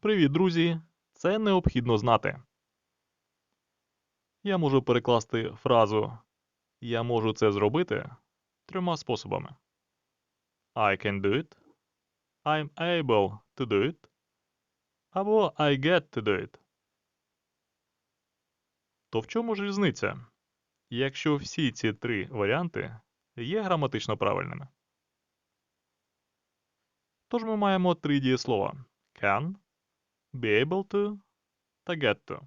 Привіт, друзі! Це необхідно знати. Я можу перекласти фразу Я можу це зробити трьома способами. I can do it. I'm able to do it. Або I get to do it. То в чому ж різниця, якщо всі ці три варіанти є граматично правильними? Тож ми маємо три дієслова can, be able to та get to.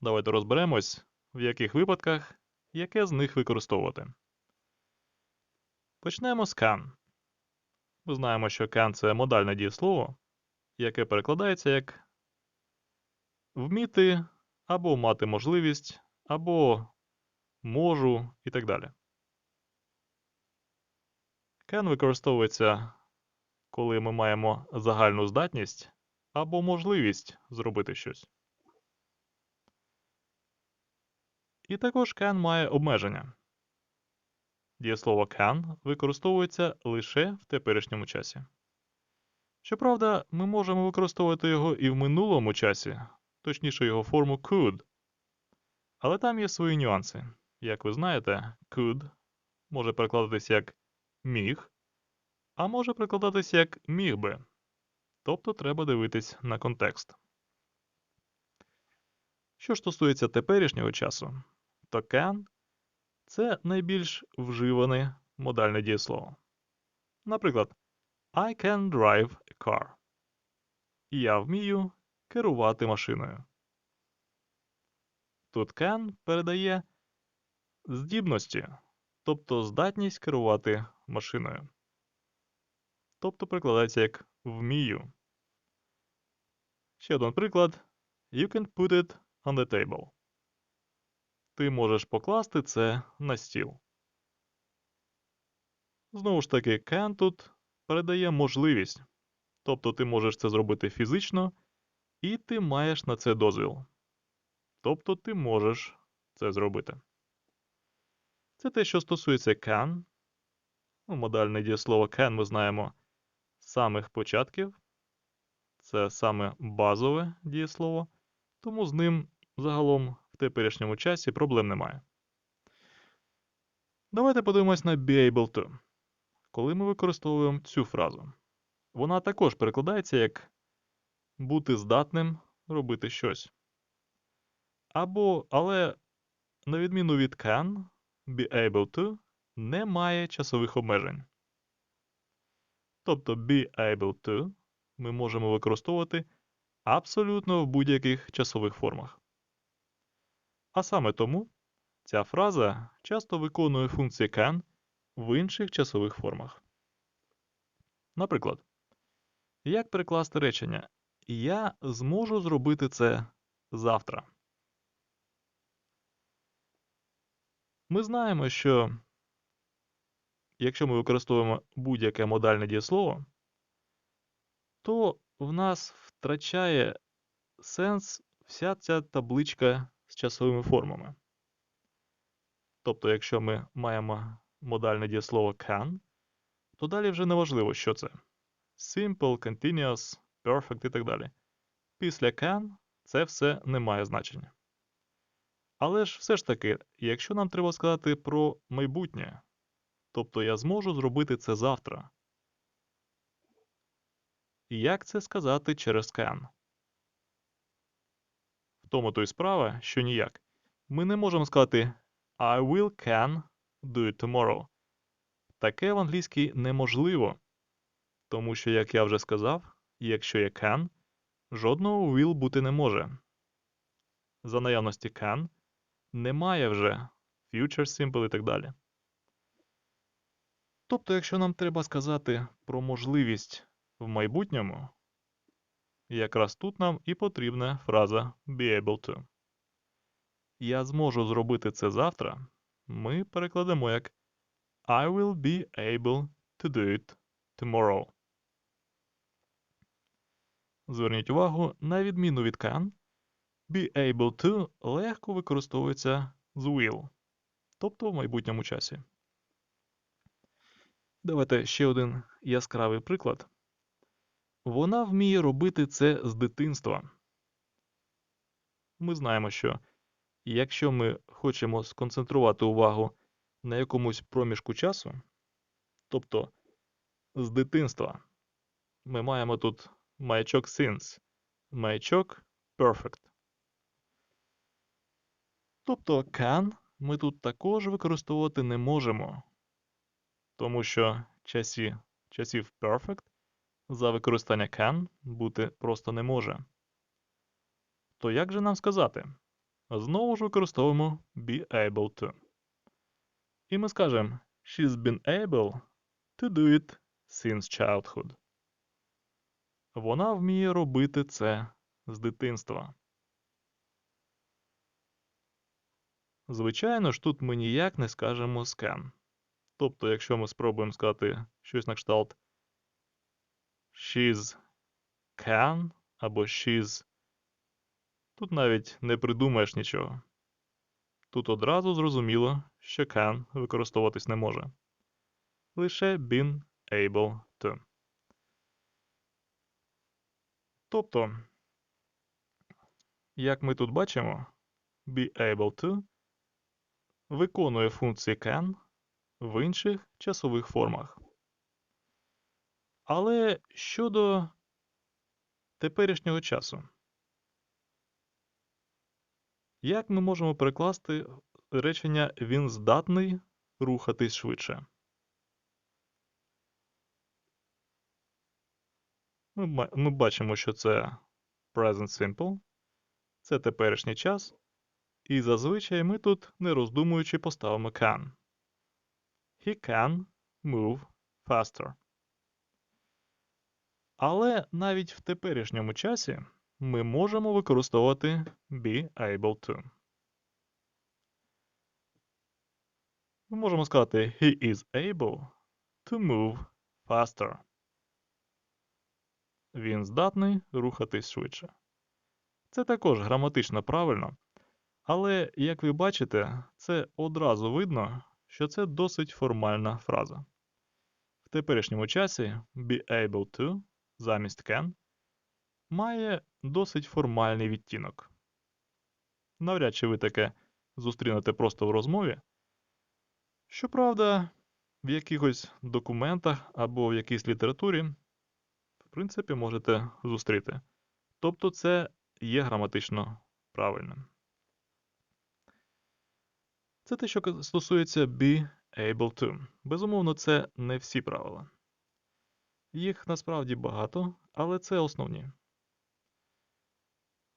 Давайте розберемось, в яких випадках яке з них використовувати. Почнемо з can. Ми знаємо, що can це модальне дієслово, яке перекладається як вміти або мати можливість, або можу і так далі. Can використовується, коли ми маємо загальну здатність або можливість зробити щось. І також can має обмеження. Дієслово can використовується лише в теперішньому часі. Щоправда, ми можемо використовувати його і в минулому часі, точніше його форму could. Але там є свої нюанси. Як ви знаєте, could може перекладатися як міг, а може перекладатися як міг би. Тобто треба дивитись на контекст. Що стосується теперішнього часу, то can це найбільш вживане модальне дієслово. Наприклад, I can drive a car. Я вмію керувати машиною. Тут can передає здібності, тобто здатність керувати машиною. Тобто перекладається як вмію. Ще один приклад. You can put it on the table. Ти можеш покласти це на стіл. Знову ж таки, can тут передає можливість. Тобто ти можеш це зробити фізично, і ти маєш на це дозвіл. Тобто ти можеш це зробити. Це те, що стосується can. Ну, Модальне дієслово can ми знаємо самих початків. Це саме базове дієслово, тому з ним загалом в теперішньому часі проблем немає. Давайте подивимось на be able to. Коли ми використовуємо цю фразу, вона також перекладається як бути здатним робити щось. Або, але, на відміну від can, be able to не має часових обмежень. Тобто be able to ми можемо використовувати абсолютно в будь-яких часових формах. А саме тому ця фраза часто виконує функції can в інших часових формах. Наприклад, як перекласти речення Я зможу зробити це завтра. Ми знаємо, що якщо ми використовуємо будь-яке модальне дієслово, то в нас втрачає сенс вся ця табличка з часовими формами. Тобто, якщо ми маємо модальне дієслово can, то далі вже не важливо, що це. Simple, continuous, perfect і так далі. Після can це все не має значення. Але ж все ж таки, якщо нам треба сказати про майбутнє, тобто я зможу зробити це завтра. Як це сказати через can? В тому то й справа, що ніяк. Ми не можемо сказати I will can do it tomorrow. Таке в англійській неможливо. Тому що, як я вже сказав, якщо є can, жодного will бути не може. За наявності can немає вже future simple і так далі. Тобто, якщо нам треба сказати про можливість в майбутньому, якраз тут нам і потрібна фраза be able to. Я зможу зробити це завтра. Ми перекладемо як I will be able to do it tomorrow. Зверніть увагу, на відміну від can, be able to легко використовується з will, тобто в майбутньому часі. Давайте ще один яскравий приклад. вона вміє робити це з дитинства. Ми знаємо, що якщо ми хочемо сконцентрувати увагу на якомусь проміжку часу, тобто з дитинства, ми маємо тут маячок since, маячок perfect. Тобто can ми тут також використовувати не можемо, тому що часі, часів perfect за використання can бути просто не може. То як же нам сказати? Знову ж використовуємо be able to. І ми скажемо She's been able to do it since childhood. Вона вміє робити це з дитинства. Звичайно ж, тут ми ніяк не скажемо scan. Тобто, якщо ми спробуємо сказати щось на кшталт she's can або she's, тут навіть не придумаєш нічого. Тут одразу зрозуміло, що can використовуватись не може. Лише been able to. Тобто, як ми тут бачимо, be able to виконує функції can в інших часових формах. Але щодо теперішнього часу, як ми можемо перекласти речення він здатний рухатись швидше? Ми, бачимо, що це present simple, це теперішній час, і зазвичай ми тут, не роздумуючи, поставимо can. He can move faster. Але навіть в теперішньому часі ми можемо використовувати be able to. Ми можемо сказати He is able to move faster. Він здатний рухатись швидше. Це також граматично правильно, але, як ви бачите, це одразу видно, що це досить формальна фраза. В теперішньому часі be able to замість can має досить формальний відтінок. Навряд чи ви таке зустрінете просто в розмові. Щоправда, в якихось документах або в якійсь літературі, в принципі, можете зустріти. Тобто це є граматично правильним. Це те, що стосується be able to. Безумовно, це не всі правила. Їх насправді багато, але це основні.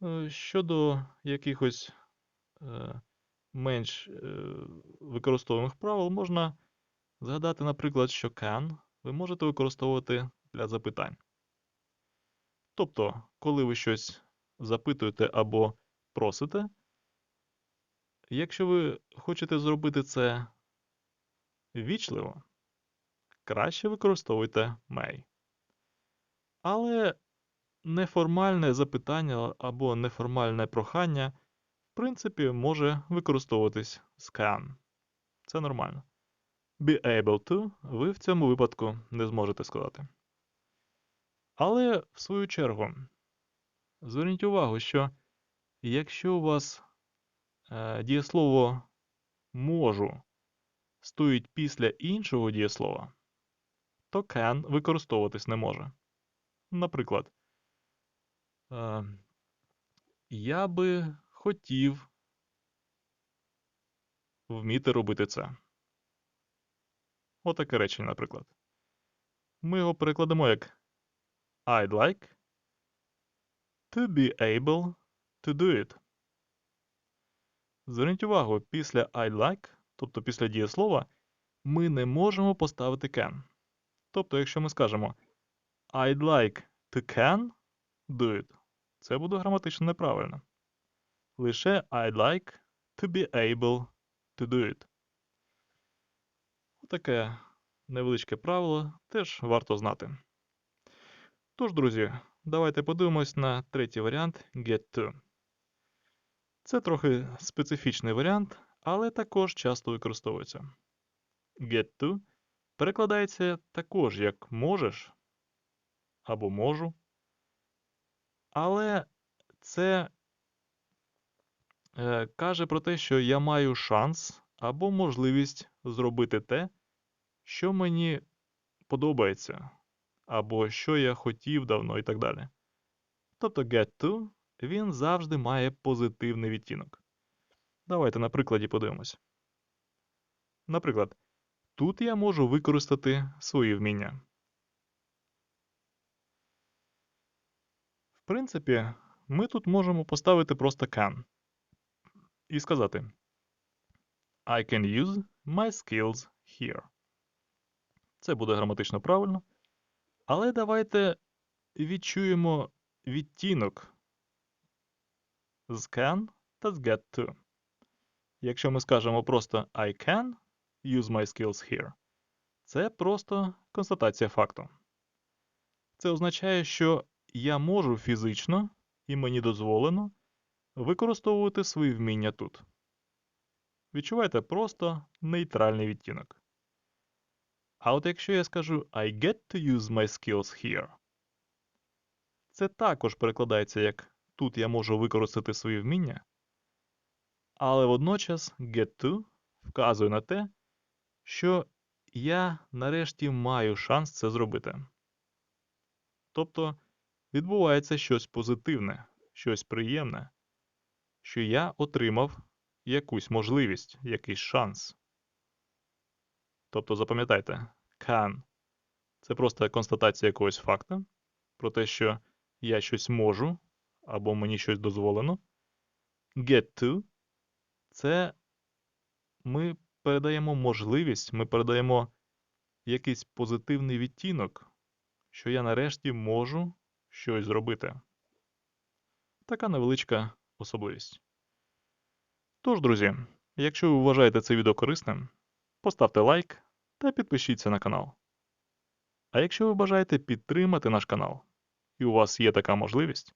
Е, щодо якихось е, менш е, використовуваних правил, можна згадати, наприклад, що can ви можете використовувати для запитань. Тобто, коли ви щось запитуєте або просите, якщо ви хочете зробити це вічливо, краще використовуйте may. Але неформальне запитання або неформальне прохання, в принципі, може використовуватись з can. Це нормально. Be able to ви в цьому випадку не зможете сказати. Але, в свою чергу, зверніть увагу, що якщо у вас дієслово можу стоїть після іншого дієслова, то can використовуватись не може. Наприклад, е, я би хотів вміти робити це. Отаке речення, наприклад. Ми його перекладемо як I'd like to be able to do it. Зверніть увагу, після I'd like, тобто після дієслова, ми не можемо поставити can. Тобто, якщо ми скажемо I'd like to can do it, це буде граматично неправильно. Лише I'd like to be able to do it. Таке невеличке правило теж варто знати. Тож, друзі, давайте подивимось на третій варіант get to. Це трохи специфічний варіант, але також часто використовується. Get to перекладається також як можеш, або можу. Але це е, каже про те, що я маю шанс або можливість зробити те, що мені подобається, або що я хотів давно і так далі. Тобто get to він завжди має позитивний відтінок. Давайте на прикладі подивимось. Наприклад, тут я можу використати свої вміння. В принципі, ми тут можемо поставити просто can і сказати I can use my skills here. Це буде граматично правильно. Але давайте відчуємо відтінок з can та з get to. Якщо ми скажемо просто I can use my skills here, це просто констатація факту. Це означає, що я можу фізично і мені дозволено використовувати свої вміння тут. Відчуваєте просто нейтральний відтінок. А от якщо я скажу I get to use my skills here, це також перекладається як тут я можу використати свої вміння, але водночас get to вказує на те, що я нарешті маю шанс це зробити. Тобто відбувається щось позитивне, щось приємне, що я отримав якусь можливість, якийсь шанс. Тобто запам'ятайте, can це просто констатація якогось факту про те, що я щось можу або мені щось дозволено. Get to це ми передаємо можливість, ми передаємо якийсь позитивний відтінок, що я нарешті можу щось зробити. Така невеличка особливість. Тож, друзі, якщо ви вважаєте це відео корисним, поставте лайк та підпишіться на канал. А якщо ви бажаєте підтримати наш канал, і у вас є така можливість,